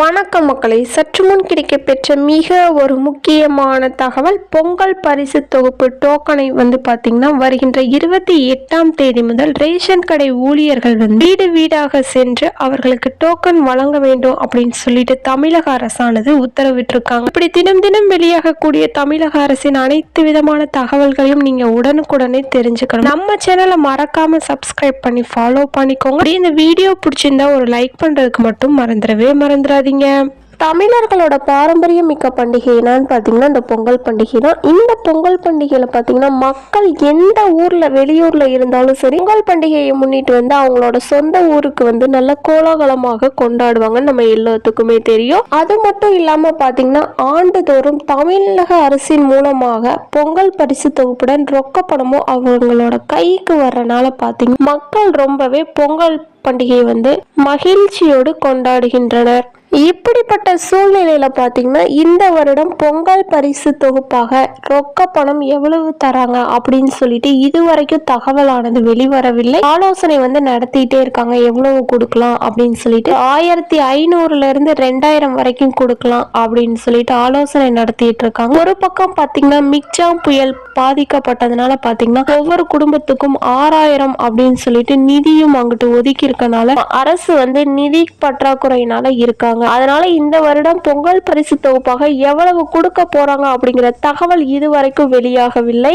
வணக்கம் மக்களை சற்று முன் கிடைக்கப்பெற்ற மிக ஒரு முக்கியமான தகவல் பொங்கல் பரிசு தொகுப்பு டோக்கனை வந்து பார்த்தீங்கன்னா வருகின்ற இருபத்தி எட்டாம் தேதி முதல் ரேஷன் கடை ஊழியர்கள் வந்து வீடு வீடாக சென்று அவர்களுக்கு டோக்கன் வழங்க வேண்டும் அப்படின்னு சொல்லிட்டு தமிழக அரசானது உத்தரவிட்டிருக்காங்க. இப்படி தினம் தினம் வெளியாகக்கூடிய தமிழக அரசின் அனைத்து விதமான தகவல்களையும் நீங்க உடனுக்குடனே தெரிஞ்சுக்கணும். நம்ம சேனலை மறக்காம சப்ஸ்கிரைப் பண்ணி ஃபாலோ பண்ணிக்கோங்க. இந்த வீடியோ பிடிச்சிருந்தா ஒரு லைக் பண்றதுக்கு மட்டும் மறந்துடவே மறந்துடாது மறந்துடாதீங்க தமிழர்களோட பாரம்பரிய மிக்க பண்டிகை என்னன்னு பார்த்தீங்கன்னா இந்த பொங்கல் பண்டிகை தான். இந்த பொங்கல் பண்டிகையில் பார்த்தீங்கன்னா மக்கள் எந்த ஊரில் வெளியூரில் இருந்தாலும் சரி பொங்கல் பண்டிகையை முன்னிட்டு வந்து அவங்களோட சொந்த ஊருக்கு வந்து நல்ல கோலாகலமாக கொண்டாடுவாங்கன்னு நம்ம எல்லாத்துக்குமே தெரியும். அது மட்டும் இல்லாமல் பார்த்தீங்கன்னா ஆண்டுதோறும் தமிழக அரசின் மூலமாக பொங்கல் பரிசு தொகுப்புடன் ரொக்க பணமும் அவங்களோட கைக்கு வர்றனால பார்த்தீங்கன்னா மக்கள் ரொம்பவே பொங்கல் பண்டிகையை வந்து மகிழ்ச்சியோடு கொண்டாடுகின்றனர். இப்படிப்பட்ட சூழ்நிலையில பாத்தீங்கன்னா இந்த வருடம் பொங்கல் பரிசு தொகுப்பாக ரொக்க பணம் எவ்வளவு தராங்க அப்படின்னு சொல்லிட்டு இதுவரைக்கும் தகவலானது வெளிவரவில்லை. ஆலோசனை வந்து நடத்திட்டே இருக்காங்க. எவ்வளவு கொடுக்கலாம் அப்படின்னு சொல்லிட்டு ஆயிரத்தி ஐநூறுல இருந்து ரெண்டாயிரம் வரைக்கும் கொடுக்கலாம் அப்படின்னு சொல்லிட்டு ஆலோசனை நடத்திட்டு இருக்காங்க. ஒரு பக்கம் பாத்தீங்கன்னா மிக்ஜாம் புயல் பாதிக்கப்பட்டதுனால பாத்தீங்கன்னா ஒவ்வொரு குடும்பத்துக்கும் ஆறாயிரம் அப்படின்னு சொல்லிட்டு நிதியும் அங்கிட்டு ஒதுக்கி இருக்கனால அரசு வந்து நிதி பற்றாக்குறையினால இருக்காங்க. அதனால இந்த வருடம் பொங்கல் பரிசு தொகுப்பாக எவ்வளவு கொடுக்க போறாங்க அப்படிங்கிற தகவல் இதுவரைக்கும் வெளியாகவில்லை.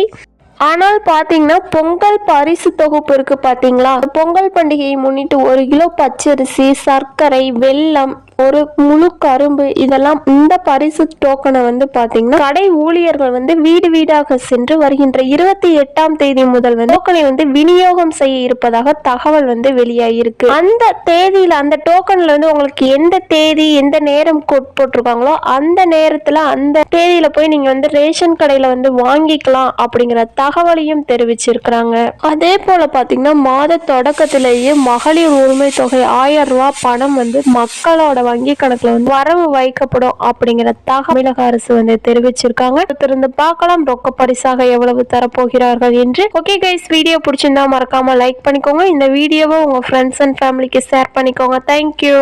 ஆனால் பாத்தீங்கன்னா பொங்கல் பரிசு தொகுப்பு இருக்கு பாத்தீங்களா? பொங்கல் பண்டிகையை முன்னிட்டு ஒரு கிலோ பச்சரிசி சர்க்கரை வெல்லம் ஒரு முழு கரும்பு இதெல்லாம் இந்த பரிசு டோக்கனை வந்து பாத்தீங்கன்னா கடை ஊழியர்கள் வந்து வீடு வீடாக சென்று வருகின்ற இருபத்தி எட்டாம் தேதி முதல் வந்து டோக்கனை வந்து விநியோகம் செய்ய இருப்பதாக தகவல் வந்து வெளியாகிருக்கு அந்த தேதியில அந்த டோக்கன்ல வந்து உங்களுக்கு எந்த தேதி எந்த நேரம் கோட் போட்டிருக்காங்களோ அந்த நேரத்துல அந்த தேதியில போய் நீங்க வந்து ரேஷன் கடையில வந்து வாங்கிக்கலாம் அப்படிங்கிற தகவலையும் தெரிவிச்சிருக்கிறாங்க. அதே போல பாத்தீங்கன்னா மாத தொடக்கத்திலேயே மகளிர் உரிமை தொகை ஆயிரம் ரூபாய் பணம் வந்து மக்களோட வங்கி கணக்குல வந்து வரவு வைக்கப்படும் அப்படிங்கிற தமிழக அரசு வந்து தெரிவிச்சிருக்காங்க. திறந்து பார்க்கலாம் ரொக்க பரிசாக எவ்வளவு தரப்போகிறார்கள் என்று. ஓகே கைஸ் வீடியோ பிடிச்சிருந்தா மறக்காம லைக் பண்ணிக்கோங்க. இந்த வீடியோவை உங்க ஃப்ரெண்ட்ஸ் அண்ட் ஃபேமிலிக்கு ஷேர் பண்ணிக்கோங்க. Thank you